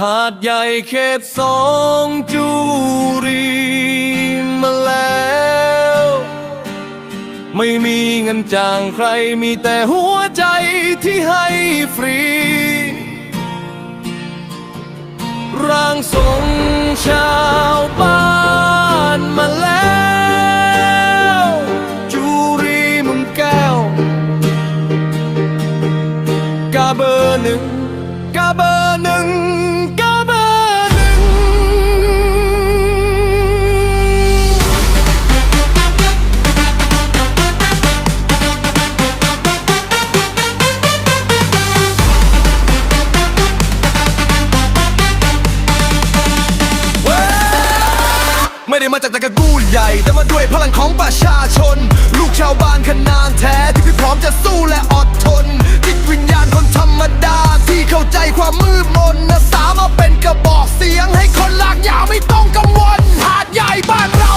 หาดใหญ่เขตสองจูรีมาแล้ว ไม่มีเงินจ้างใครมีแต่หัวใจที่ให้ฟรี ร่างทรงชาวบ้านมาแล้วจูรีมุมแก้ว กาเบอร์หนึ่ง กตะกะกูลใหญ่ แต่มาด้วยพลังของประชาชน ลูกชาวบ้านขนานแท้ที่พี่พร้อมจะสู้และอดทนจิตวิญญาณคนธรรมดา ที่เข้าใจความมืดมนนะสามาเป็นกระบอกเสียง ให้คนลากยาวไม่ต้องกังวลหาดใหญ่บ้านเรา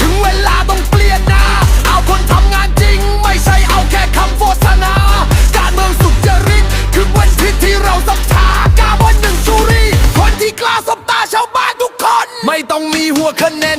ถึงเวลาต้องเปลี่ยนนาเอาคนทำงานจริง ไม่ใช่เอาแค่คำโฆษณาการเมืองสุจริตคือวันทิศที่เราศรัทธากาวันหนึ่งสุรีคนที่กล้าสบตาชาวบ้านทุกคน ไม่ต้องมีหัวคะแนน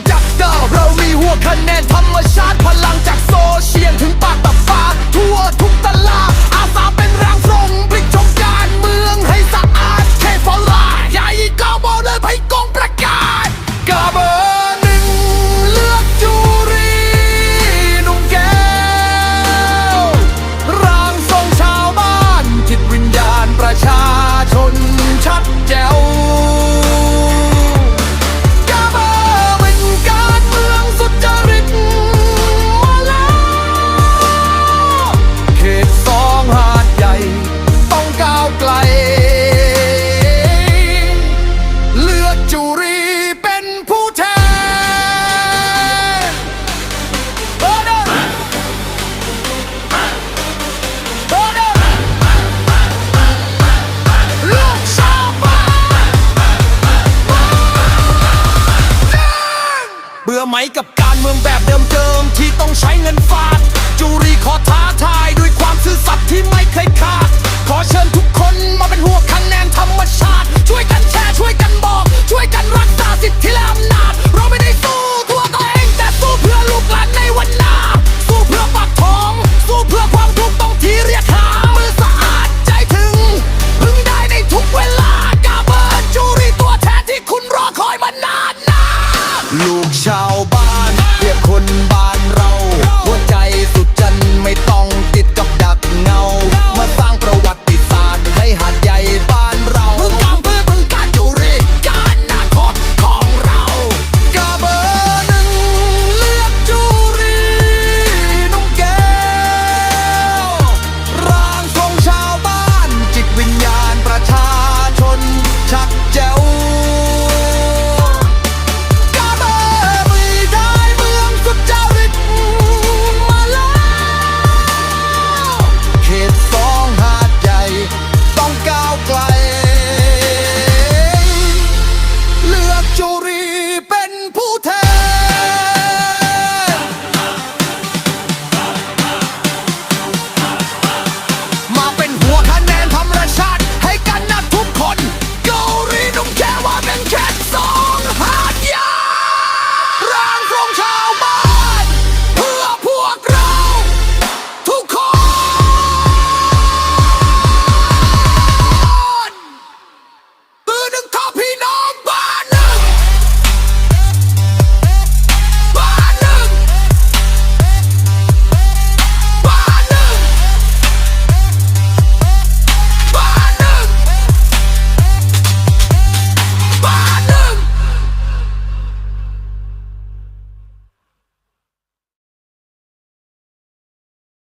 มัยกับการเมืองแบบเดิมๆที่ต้องใช้เงินฟาดจูรีขอท้าทายด้วยความซื่อสัตย์ที่ไม่เคยขาด ขอเชิญทุกคนมาเป็นหัวคัน